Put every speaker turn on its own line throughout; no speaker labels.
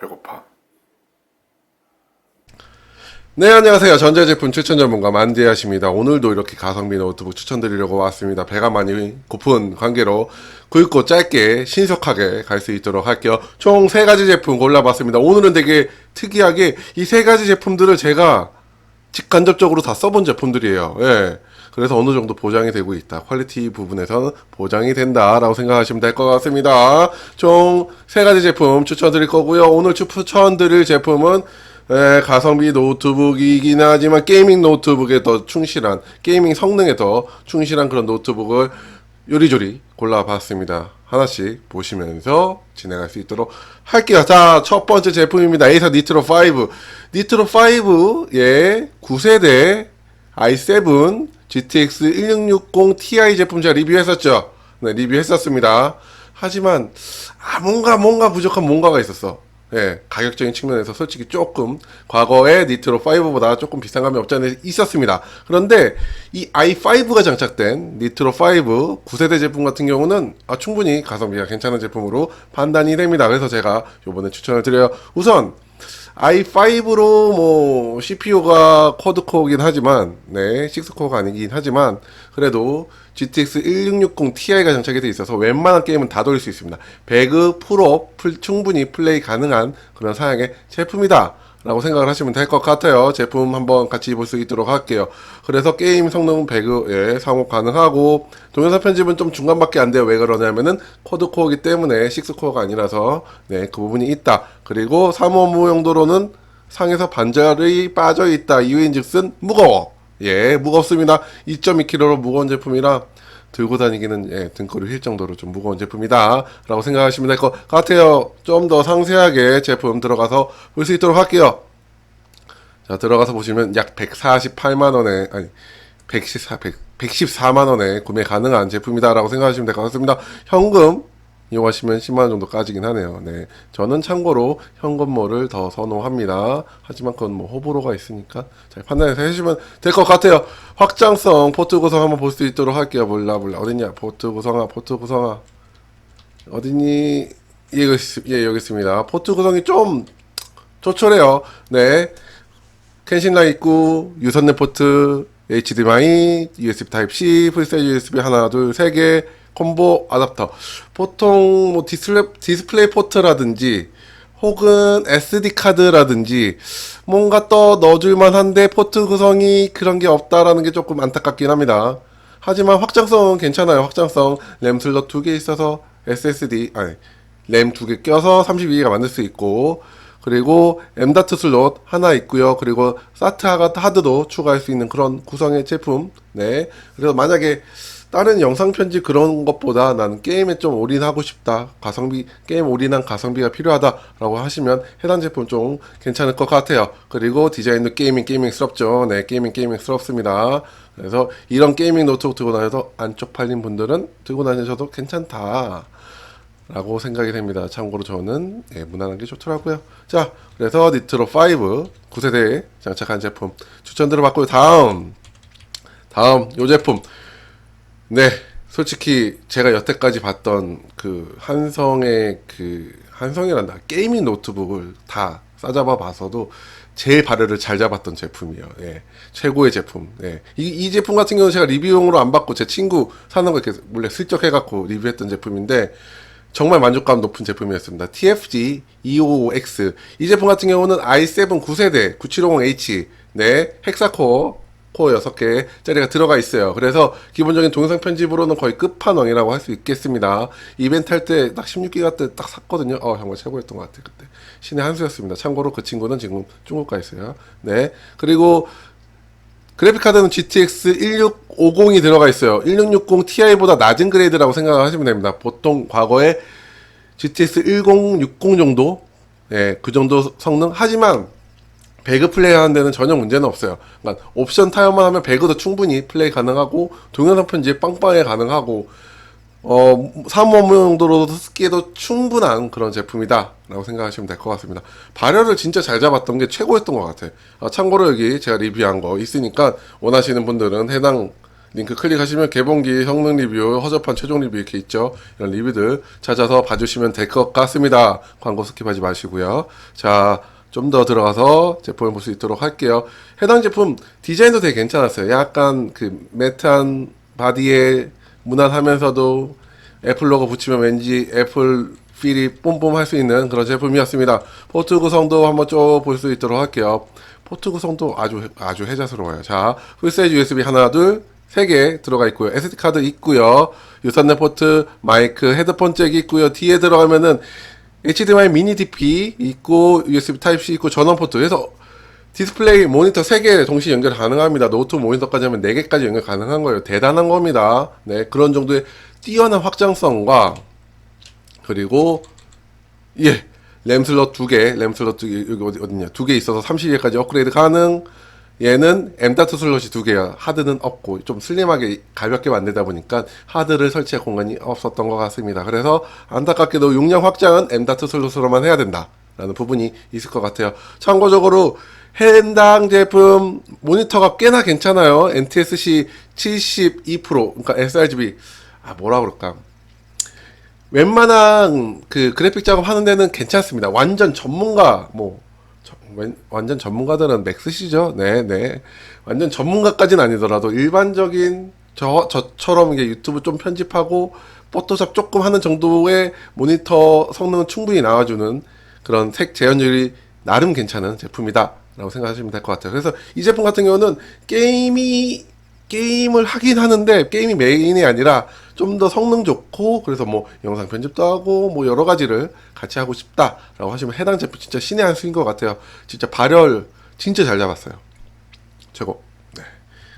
배고파. 네, 안녕하세요. 전자제품 추천 전문가 만디아십니다. 오늘도 이렇게 가성비 노트북 추천드리려고 왔습니다. 배가 많이 고픈 관계로 굵고 짧게 신속하게 갈 수 있도록 할게요. 총 세 가지 제품 골라봤습니다. 오늘은 되게 특이하게 이 세 가지 제품들을 제가 직간접적으로 다 써본 제품들이에요. 예. 그래서 어느 정도 보장이 되고 있다. 퀄리티 부분에서는 보장이 된다라고 생각하시면 될 것 같습니다. 총 세 가지 제품 추천드릴 거고요. 오늘 추천드릴 제품은 예, 가성비 노트북이긴 하지만 게이밍 노트북에 더 충실한 게이밍 성능에 더 충실한 그런 노트북을 요리조리 골라봤습니다. 하나씩 보시면서 진행할 수 있도록 할게요. 자, 첫 번째 제품입니다. 에이사 니트로 5. 니트로 5, 예, 9세대 i7 GTX 1660 Ti 제품 제가 리뷰했었죠. 네, 리뷰했었습니다. 하지만, 아, 뭔가, 뭔가 부족한 뭔가가 있었어. 예, 가격적인 측면에서 솔직히 조금 과거의 니트로 5보다 조금 비싼 감이 없지 않아 있었습니다. 그런데 이 i5가 장착된 니트로 5 9세대 제품 같은 경우는 아, 충분히 가성비가 괜찮은 제품으로 판단이 됩니다. 그래서 제가 요번에 추천을 드려요. 우선 i5로 뭐 CPU가 쿼드코어긴 하지만 네, 6코어가 아니긴 하지만 그래도 GTX 1660 Ti가 장착이 돼 있어서 웬만한 게임은 다 돌릴 수 있습니다. 배그 풀업 풀, 충분히 플레이 가능한 그런 사양의 제품이다. 라고 생각을 하시면 될 것 같아요. 제품 한번 같이 볼 수 있도록 할게요. 그래서 게임 성능 배그에 상호 가능하고 동영상 편집은 좀 중간밖에 안 돼요. 왜 그러냐면은 쿼드코어이기 때문에 6코어가 아니라서 네, 그 부분이 있다. 그리고 사무업무 용도로는 상에서 반절이 빠져 있다. 이유인 즉슨 무거워. 예, 무겁습니다. 2.2kg로 무거운 제품이라 들고 다니기는 예, 등골이 휠 정도로 좀 무거운 제품이다 라고 생각하시면 될 것 같아요. 좀 더 상세하게 제품 들어가서 볼 수 있도록 할게요. 자 들어가서 보시면 약 148만 원에 아니 114, 100, 114만 원에 구매 가능한 제품이다 라고 생각하시면 될 것 같습니다. 현금 이용하시면 10만원 정도 까지긴 하네요. 네. 저는 참고로 현금모를 더 선호합니다. 하지만 그건 뭐 호불호가 있으니까 잘 판단해서 해주시면 될 것 같아요. 확장성 포트 구성 한번 볼 수 있도록 할게요. 몰라 몰라. 어딨냐? 포트 구성아 포트 구성아. 어딨니? 예, 예 여기 있습니다. 포트 구성이 좀 조촐해요. 네. 캔신라 있고 유선넷 포트 HDMI USB Type-C 풀셋 USB 하나 둘 세 개 콤보 아답터 보통 뭐 디스플레이, 디스플레이 포트라든지 혹은 SD 카드라든지 뭔가 또 넣어줄 만 한데 포트 구성이 그런 게 없다라는 게 조금 안타깝긴 합니다. 하지만 확장성은 괜찮아요. 확장성 램 슬롯 두 개 있어서 SSD 아니 램 두 개 껴서 32기가 만들 수 있고 그리고 M.2 슬롯 하나 있고요. 그리고 사트 하드도 추가할 수 있는 그런 구성의 제품. 네. 그래서 만약에 다른 영상 편집 그런 것보다 나는 게임에 좀 올인하고 싶다. 가성비, 게임 올인한 가성비가 필요하다라고 하시면 해당 제품 좀 괜찮을 것 같아요. 그리고 디자인도 게이밍, 게이밍스럽죠. 네, 게이밍, 게이밍스럽습니다. 그래서 이런 게이밍 노트북 들고 다녀도 안쪽 팔린 분들은 들고 다니셔도 괜찮다. 라고 생각이 됩니다. 참고로 저는 예, 무난한 게 좋더라고요. 자, 그래서 니트로 5 9세대에 장착한 제품 추천드려 봤고요. 다음, 다음 요 제품. 네, 솔직히 제가 여태까지 봤던 그 한성의 그 한성이란다 게이밍 노트북을 다 싸잡아 봐서도 제일 발열을 잘 잡았던 제품이에요. 예, 최고의 제품. 예, 이, 이 제품 같은 경우는 제가 리뷰용으로 안 받고 제 친구 사는 거 이렇게 몰래 슬쩍 해갖고 리뷰했던 제품인데 정말 만족감 높은 제품이었습니다. TFG 255X 이 제품 같은 경우는 i7 9세대 9750H 네 헥사코어 코어 6개 짜리가 들어가 있어요. 그래서 기본적인 동영상 편집으로는 거의 끝판왕이라고 할 수 있겠습니다. 이벤트 할 때 딱 16기가 때 딱 샀거든요. 어, 정말 최고였던 것 같아요. 그때. 신의 한 수였습니다. 참고로 그 친구는 지금 중국가 있어요. 네. 그리고 그래픽카드는 GTX 1650이 들어가 있어요. 1660 Ti보다 낮은 그레이드라고 생각하시면 됩니다. 보통 과거에 GTX 1060 정도, 예, 그 정도 성능. 하지만 배그 플레이 하는 데는 전혀 문제는 없어요. 그러니까 옵션 타협만 하면 배그도 충분히 플레이 가능하고 동영상 편집 빵빵하게 가능하고 어 사무 업무 용도로도 쓰기에도 충분한 그런 제품이다라고 생각하시면 될 것 같습니다. 발열을 진짜 잘 잡았던 게 최고였던 것 같아요. 아, 참고로 여기 제가 리뷰한 거 있으니까 원하시는 분들은 해당 링크 클릭하시면 개봉기 성능 리뷰, 허접한 최종 리뷰 이렇게 있죠. 이런 리뷰들 찾아서 봐주시면 될 것 같습니다. 광고 스킵하지 마시고요. 자, 좀 더 들어가서 제품을 볼 수 있도록 할게요. 해당 제품 디자인도 되게 괜찮았어요. 약간 그 매트한 바디에 무난하면서도 애플 로고 붙이면 왠지 애플 필이 뽐뽐 할수 있는 그런 제품이었습니다. 포트 구성도 한번 쭉 볼 수 있도록 할게요. 포트 구성도 아주 아주 혜자스러워요. 자, 풀사이즈 USB 하나, 둘, 세 개 들어가 있고요. SD 카드 있고요. 유선넷 포트, 마이크, 헤드폰 잭이 있고요. 뒤에 들어가면은 HDMI 미니 DP 있고 USB 타입 C 있고 전원 포트. 그래서 디스플레이 모니터 3개 동시 연결 가능합니다. 노트 모니터까지 하면 4개까지 연결 가능한 거예요. 대단한 겁니다. 네, 그런 정도의 뛰어난 확장성과 그리고 예, 램 슬롯 2개, 램 슬롯 2개, 여기 어디, 어딨냐. 2개 있어서 30개까지 업그레이드 가능. 얘는 M.2 슬롯이 2개야. 하드는 없고, 좀 슬림하게 가볍게 만들다 보니까 하드를 설치할 공간이 없었던 것 같습니다. 그래서 안타깝게도 용량 확장은 M.2 슬롯으로만 해야 된다. 라는 부분이 있을 것 같아요. 참고적으로 해당 제품 모니터가 꽤나 괜찮아요. NTSC 72%, 그러니까 sRGB, 아, 뭐라 그럴까. 웬만한 그 그래픽 작업 하는 데는 괜찮습니다. 완전 전문가 뭐 완전 전문가들은 맥스시죠. 네, 네. 완전 전문가까지는 아니더라도 일반적인 저 저처럼 이게 유튜브 좀 편집하고 포토샵 조금 하는 정도의 모니터 성능은 충분히 나와주는 그런 색 재현율이 나름 괜찮은 제품이다라고 생각하시면 될 것 같아요. 그래서 이 제품 같은 경우는 게임이 게임을 하긴 하는데 게임이 메인이 아니라 좀 더 성능 좋고 그래서 뭐 영상 편집도 하고 뭐 여러 가지를 같이 하고 싶다라고 하시면 해당 제품 진짜 신의 한 수인 것 같아요. 진짜 발열 진짜 잘 잡았어요. 최고. 네.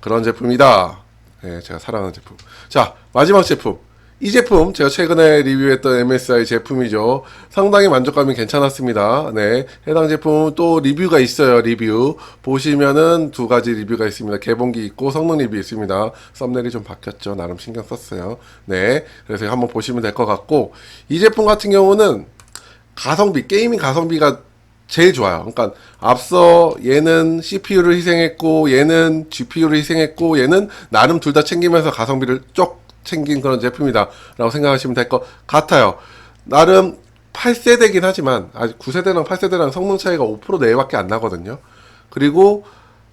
그런 제품이다. 네, 제가 사랑하는 제품. 자, 마지막 제품. 이 제품 제가 최근에 리뷰했던 MSI 제품이죠. 상당히 만족감이 괜찮았습니다. 네, 해당 제품 또 리뷰가 있어요. 리뷰 보시면은 두 가지 리뷰가 있습니다. 개봉기 있고 성능 리뷰 있습니다. 썸네일이 좀 바뀌었죠. 나름 신경 썼어요. 네, 그래서 한번 보시면 될 것 같고 이 제품 같은 경우는 가성비 게이밍 가성비가 제일 좋아요. 그러니까 앞서 얘는 CPU를 희생했고 얘는 GPU를 희생했고 얘는 나름 둘 다 챙기면서 가성비를 쪽 챙긴 그런 제품이다라고 생각하시면 될 것 같아요. 나름 8세대긴 하지만 아직 9세대랑 8세대랑 성능 차이가 5% 내외밖에 안 나거든요. 그리고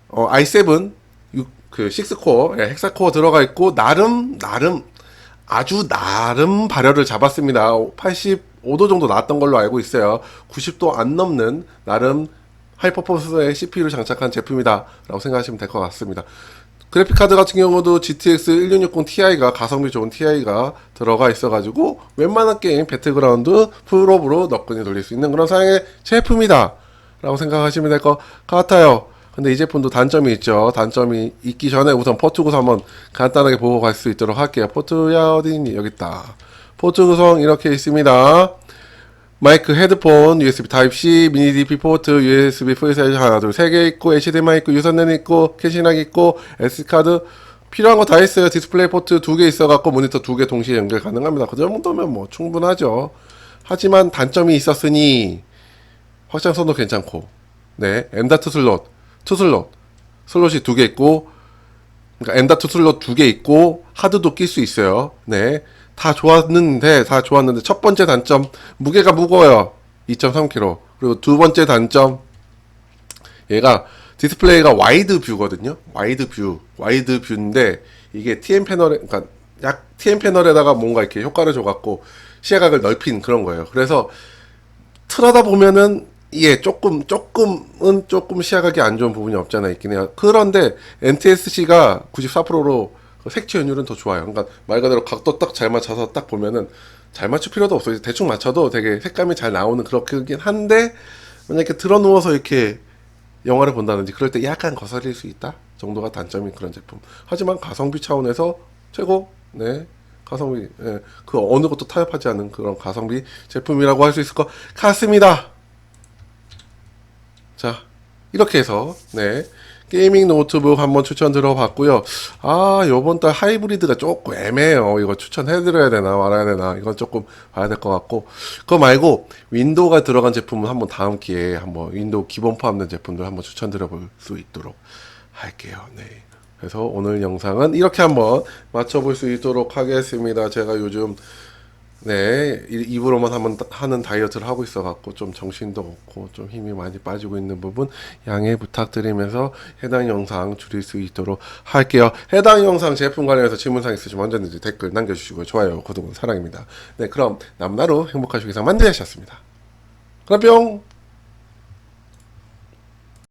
어, i7 6, 그 6코어, 예, 헥사코어 들어가 있고 나름 나름 아주 나름 발열을 잡았습니다. 85도 정도 나왔던 걸로 알고 있어요. 90도 안 넘는 나름 하이퍼포스의 CPU를 장착한 제품이다라고 생각하시면 될 것 같습니다. 그래픽 카드 같은 경우도 GTX 1660 Ti가 가성비 좋은 Ti가 들어가 있어가지고 웬만한 게임 배틀그라운드 풀업으로 너끈히 돌릴 수 있는 그런 사양의 제품이다 라고 생각하시면 될 것 같아요. 근데 이 제품도 단점이 있죠. 단점이 있기 전에 우선 포트 구성 한번 간단하게 보고 갈 수 있도록 할게요. 포트야 어디 있니? 여기 있다. 포트 구성 이렇게 있습니다. 마이크, 헤드폰, USB Type-C, 미니 DP 포트, USB 풀사이즈 하나, 둘, 세 개 있고, HDMI 있고, 유선랜 있고, 캐시락 있고, SD카드 필요한 거 다 있어요. 디스플레이 포트 두 개 있어 갖고 모니터 두 개 동시에 연결 가능합니다. 그 정도면 뭐 충분하죠. 하지만 단점이 있었으니 확장성도 괜찮고, 네, M.2 슬롯, 2 슬롯, 슬롯이 두 개 있고, 그러니까 M.2 슬롯 두 개 있고 하드도 낄 수 있어요. 네. 다 좋았는데 다 좋았는데 첫 번째 단점 무게가 무거워요. 2.3kg. 그리고 두 번째 단점 얘가 디스플레이가 와이드 뷰거든요. 와이드 뷰. 와이드 뷰인데 이게 TN 패널에 그러니까 약 TN 패널에다가 뭔가 이렇게 효과를 줘 갖고 시야각을 넓힌 그런 거예요. 그래서 틀어다 보면은 예 조금 조금은 조금 시야각이 안 좋은 부분이 없잖아 있긴 해요. 그런데 NTSC가 94%로 색채 연율은 더 좋아요. 그러니까 말 그대로 각도 딱 잘 맞춰서 딱 보면은 잘 맞출 필요도 없어요. 대충 맞춰도 되게 색감이 잘 나오는 그렇긴 한데 만약에 들어 누워서 이렇게 영화를 본다든지 그럴 때 약간 거슬릴 수 있다 정도가 단점인 그런 제품. 하지만 가성비 차원에서 최고 네 가성비 예, 그 어느 것도 타협하지 않는 그런 가성비 제품이라고 할 수 있을 것 같습니다. 자 이렇게 해서 네 게이밍 노트북 한번 추천 들어봤고요. 아 요번 달 하이브리드가 조금 애매해요. 이거 추천해드려야 되나 말아야 되나 이건 조금 봐야 될 것 같고 그거 말고 윈도우가 들어간 제품은 한번 다음 기회에 한번 윈도우 기본 포함된 제품들 한번 추천드려볼 수 있도록 할게요. 네. 그래서 오늘 영상은 이렇게 한번 맞춰볼 수 있도록 하겠습니다. 제가 요즘 네 이- 입으로만 한번 하는 다이어트를 하고 있어갖고 좀 정신도 없고 좀 힘이 많이 빠지고 있는 부분 양해 부탁드리면서 해당 영상 줄일 수 있도록 할게요. 해당 영상 제품 관련해서 질문사항 있으시면 언제든지 댓글 남겨주시고 좋아요, 구독은 사랑입니다. 네 그럼 남나루 행복하시기 위해서 만드셨습니다. 그럼 뿅!